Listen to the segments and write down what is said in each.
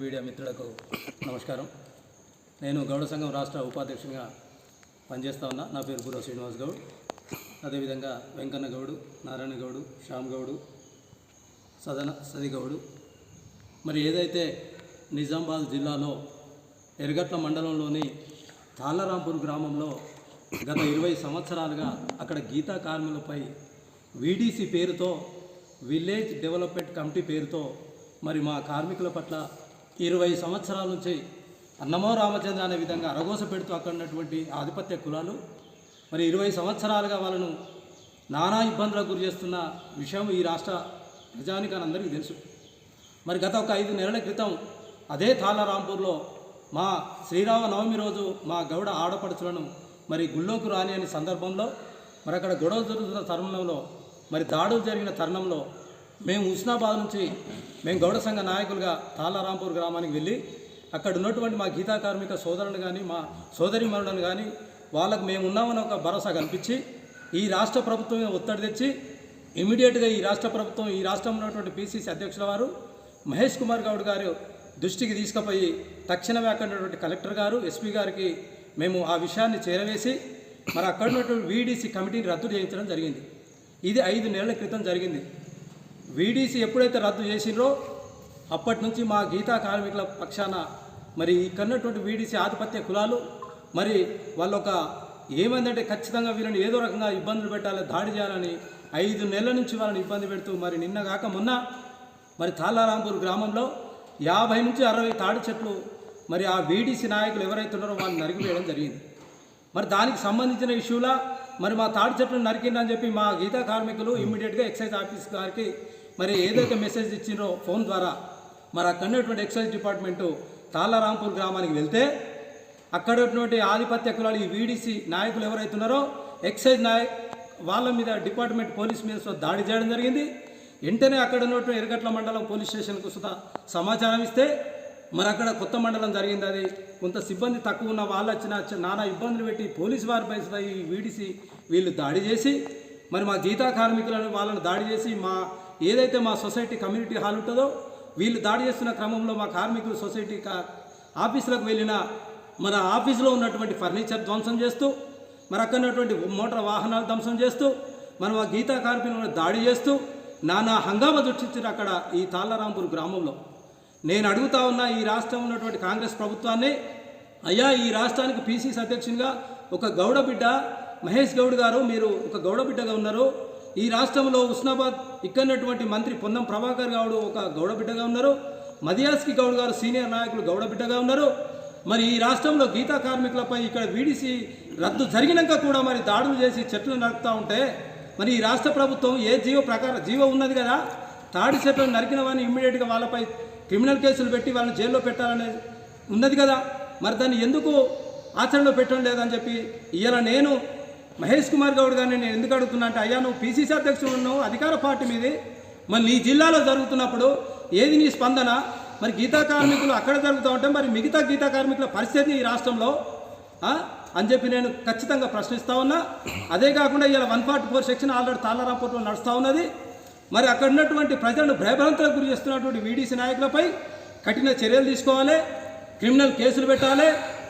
Media మిత్రులకు నమస్కారం. నేను గౌడ సంఘం రాష్ట్ర ఉపాధ్యక్షునిగా పనిచేస్తా ఉన్నా. నా పేరు బుర్ర శ్రీనివాస్ గౌడ్. అదేవిధంగా వెంకన్న గౌడు నారాయణ గౌడు శ్యామ్ గౌడు సదన సది గౌడు. మరి ఏదైతే నిజామాబాద్ జిల్లాలో ఎరగట్ల మండలంలోని తాళ్ళరాంపూర్ గ్రామంలో గత ఇరవై సంవత్సరాలుగా అక్కడ గీతా కార్మికులపై వీడీసీ పేరుతో విలేజ్ డెవలప్మెంట్ కమిటీ పేరుతో మరి మా కార్మికుల పట్ల ఇరవై సంవత్సరాల నుంచి అన్నమో రామచంద్ర అనే విధంగా అరగోస పెడుతూ అక్కడ ఉన్నటువంటి ఆధిపత్య కులాలు మరి ఇరవై సంవత్సరాలుగా వాళ్ళను నానా ఇబ్బందులకు గురి చేస్తున్న విషయం ఈ రాష్ట్ర ప్రజానికాన్ని అందరికీ తెలుసు. మరి గత ఒక ఐదు నెలల క్రితం అదే తాళరాంపూర్లో మా శ్రీరామ నవమి రోజు మా గౌడ ఆడపడుచులను మరి గుళ్ళోకి రాని అనే సందర్భంలో మరి అక్కడ గొడవ జరుగుతున్న తరుణంలో మరి దాడులు జరిగిన తరుణంలో మేము హుస్నాబాద్ నుంచి మేము గౌడ సంఘ నాయకులుగా తాళారాంపూర్ గ్రామానికి వెళ్ళి అక్కడ ఉన్నటువంటి మా గీతా కార్మిక సోదరుని కానీ మా సోదరిమరులను కానీ వాళ్ళకు మేము ఉన్నామని ఒక భరోసా కల్పించి ఈ రాష్ట్ర ప్రభుత్వం మీద ఒత్తిడి తెచ్చి ఇమీడియట్గా ఈ రాష్ట్ర ప్రభుత్వం ఈ రాష్ట్రంలో ఉన్నటువంటి పిసిసి అధ్యక్షుల వారు మహేష్ కుమార్ గౌడ్ గారు దృష్టికి తీసుకుపోయి తక్షణమే అక్కడ ఉన్నటువంటి కలెక్టర్ గారు ఎస్పీ గారికి మేము ఆ విషయాన్ని చేరవేసి మరి అక్కడ ఉన్నటువంటి వీడీసీ కమిటీని రద్దు చేయించడం జరిగింది. ఇది ఐదు నెలల క్రితం జరిగింది. వీడీసీ ఎప్పుడైతే రద్దు చేసిండ్రో అప్పటి నుంచి మా గీతా కార్మికుల పక్షాన మరి ఇక్కడన్నటువంటి వీడీసీ ఆధిపత్య కులాలు మరి వాళ్ళొక ఏమైందంటే ఖచ్చితంగా వీళ్ళని ఏదో రకంగా ఇబ్బందులు పెట్టాలి దాడి చేయాలని ఐదు నెలల నుంచి వాళ్ళని ఇబ్బంది పెడుతూ మరి నిన్న కాక మొన్న మరి తాళారాంపూర్ గ్రామంలో యాభై నుంచి అరవై తాడి చెట్లు మరి ఆ వీడీసీ నాయకులు ఎవరైతే ఉన్నారో వాళ్ళని నరికివేయడం జరిగింది. మరి దానికి సంబంధించిన ఇష్యూలా మరి మా తాడి చెట్లను నరికిందని చెప్పి మా గీతా కార్మికులు ఇమ్మీడియట్గా ఎక్సైజ్ ఆఫీస్ గారికి మరి ఏదైతే మెసేజ్ ఇచ్చిందో ఫోన్ ద్వారా మరి అక్కడ ఉన్నటువంటి ఎక్సైజ్ డిపార్ట్మెంటు తాళ్ళరాంపూర్ గ్రామానికి వెళ్తే అక్కడ ఉన్నటువంటి ఆధిపత్య కులాలు ఈ వీడీసీ నాయకులు ఎవరైతే ఉన్నారో ఎక్సైజ్ నాయ వాళ్ళ మీద డిపార్ట్మెంట్ పోలీస్ మీద దాడి చేయడం జరిగింది. వెంటనే అక్కడ ఉన్నటువంటి ఎరగట్ల మండలం పోలీస్ స్టేషన్కు సుధా సమాచారం ఇస్తే మరి అక్కడ కొత్త మండలం జరిగింది అది. కొంత సిబ్బంది తక్కువ ఉన్న వాళ్ళు వచ్చిన నానా ఇబ్బందులు పెట్టి పోలీసు వారిపై సుతా ఈ వీడిసి వీళ్ళు దాడి చేసి మరి మా గీతా కార్మికులను వాళ్ళని దాడి చేసి మా ఏదైతే మా సొసైటీ కమ్యూనిటీ హాల్ ఉంటుందో వీళ్ళు దాడి చేస్తున్న క్రమంలో మా కార్మికులు సొసైటీ కా ఆఫీసులకు వెళ్ళిన మన ఆఫీసులో ఉన్నటువంటి ఫర్నిచర్ ధ్వంసం చేస్తూ మరి అక్కడ ఉన్నటువంటి మోటార్ వాహనాలు ధ్వంసం చేస్తూ మనం ఆ గీతా కార్మికులను దాడి చేస్తూ నానా హంగామా సృష్టించారు అక్కడ ఈ తాళ్ళరాంపూర్ గ్రామంలో. నేను అడుగుతా ఉన్న ఈ రాష్ట్రం ఉన్నటువంటి కాంగ్రెస్ ప్రభుత్వాన్ని అయ్యా ఈ రాష్ట్రానికి పీసీసీ అధ్యక్షునిగా ఒక గౌడ బిడ్డ మహేష్ గౌడ్ గారు మీరు ఒక గౌడ బిడ్డగా ఉన్నారు ఈ రాష్ట్రంలో ఉస్నాబాద్ ఇక్కడటువంటి మంత్రి పొన్నం ప్రభాకర్ గౌడ్ ఒక గౌడ బిడ్డగా ఉన్నారు. మదియాస్కి గౌడ్ గారు సీనియర్ నాయకులు గౌడ బిడ్డగా ఉన్నారు. మరి ఈ రాష్ట్రంలో గీతా కార్మికులపై ఇక్కడ వీడిసి రద్దు జరిగినాక కూడా మరి దాడులు చేసి చెట్లు నరుకుతూ ఉంటే మరి ఈ రాష్ట్ర ప్రభుత్వం ఏ జీవో ప్రకారం జీవో ఉన్నది కదా? తాడి చెట్లను నరికిన వారిని ఇమ్మీడియట్గా వాళ్ళపై క్రిమినల్ కేసులు పెట్టి వాళ్ళని జైల్లో పెట్టాలనే ఉన్నది కదా? మరి దాన్ని ఎందుకు ఆచరణలో పెట్టడం లేదని చెప్పి ఇలా నేను మహేష్ కుమార్ గౌడ్ గారిని నేను ఎందుకు అడుగుతున్నా అంటే అయ్యా నువ్వు పీసీసీ అధ్యక్షుడు ఉన్నావు అధికార పార్టీ మీది. మరి నీ జిల్లాలో జరుగుతున్నప్పుడు ఏది నీ స్పందన? మరి గీతా కార్మికులు అక్కడ జరుగుతూ ఉంటే మరి మిగతా గీతా కార్మికుల పరిస్థితి ఈ రాష్ట్రంలో అని చెప్పి నేను ఖచ్చితంగా ప్రశ్నిస్తూ ఉన్నా. అదే కాకుండా ఇలా one forty four section already తాళరాపూర్లో నడుస్తూ ఉన్నది. మరి అక్కడ ఉన్నటువంటి ప్రజలను భయభ్రాంతులకు గురి చేస్తున్నటువంటి వీడీసీ నాయకులపై కఠిన చర్యలు తీసుకోవాలి. క్రిమినల్ కేసులు పెట్టాలి.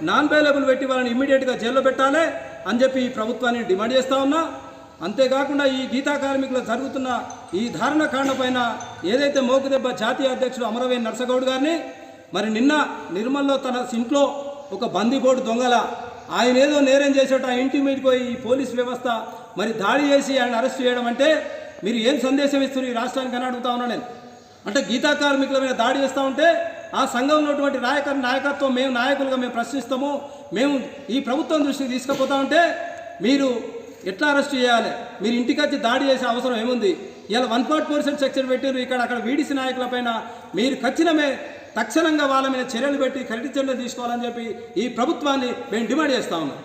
నాన్ బెయిలబుల్ పెట్టి వాళ్ళని ఇమ్మీడియట్గా జైల్లో పెట్టాలి. అని చెప్పి ఈ ప్రభుత్వాన్ని డిమాండ్ చేస్తూ ఉన్నా. అంతేకాకుండా ఈ గీతా కార్మికులు జరుగుతున్న ఈ ధారణ కాండ పైన ఏదైతే మోకుదెబ్బ జాతీయ అధ్యక్షుడు అమరవేణి నర్సగౌడ్ గారిని మరి నిన్న నిర్మల్లో తన ఇంట్లో ఒక బందిపోటు దొంగల ఆయన ఏదో నేరం చేసేట ఆ ఇంటి మీదకి పోయి ఈ పోలీస్ వ్యవస్థ మరి దాడి చేసి ఆయన అరెస్ట్ చేయడం అంటే మీరు ఏం సందేశం ఇస్తున్నారు ఈ రాష్ట్రానికి అని అడుగుతా ఉన్నా నేను. అంటే గీతా కార్మికుల మీద దాడి చేస్తూ ఉంటే ఆ సంఘంలో ఉన్నటువంటి నాయక నాయకత్వం మేము నాయకులుగా మేము ప్రశ్నిస్తాము. మేము ఈ ప్రభుత్వం దృష్టికి తీసుకుపోతా ఉంటే మీరు ఎట్లా అరెస్ట్ చేయాలి? మీరు ఇంటికి వచ్చి దాడి చేసే అవసరం ఏముంది? ఇలా వన్ పాయింట్ పర్సెంట్ సెక్షన్ పెట్టారు ఇక్కడ అక్కడ వీడిసి నాయకులపైన మీరు ఖచ్చితమే తక్షణంగా వాళ్ళ మీద చర్యలు పెట్టి కరిటి చర్యలు తీసుకోవాలని చెప్పి ఈ ప్రభుత్వాన్ని మేము డిమాండ్ చేస్తా ఉన్నాం.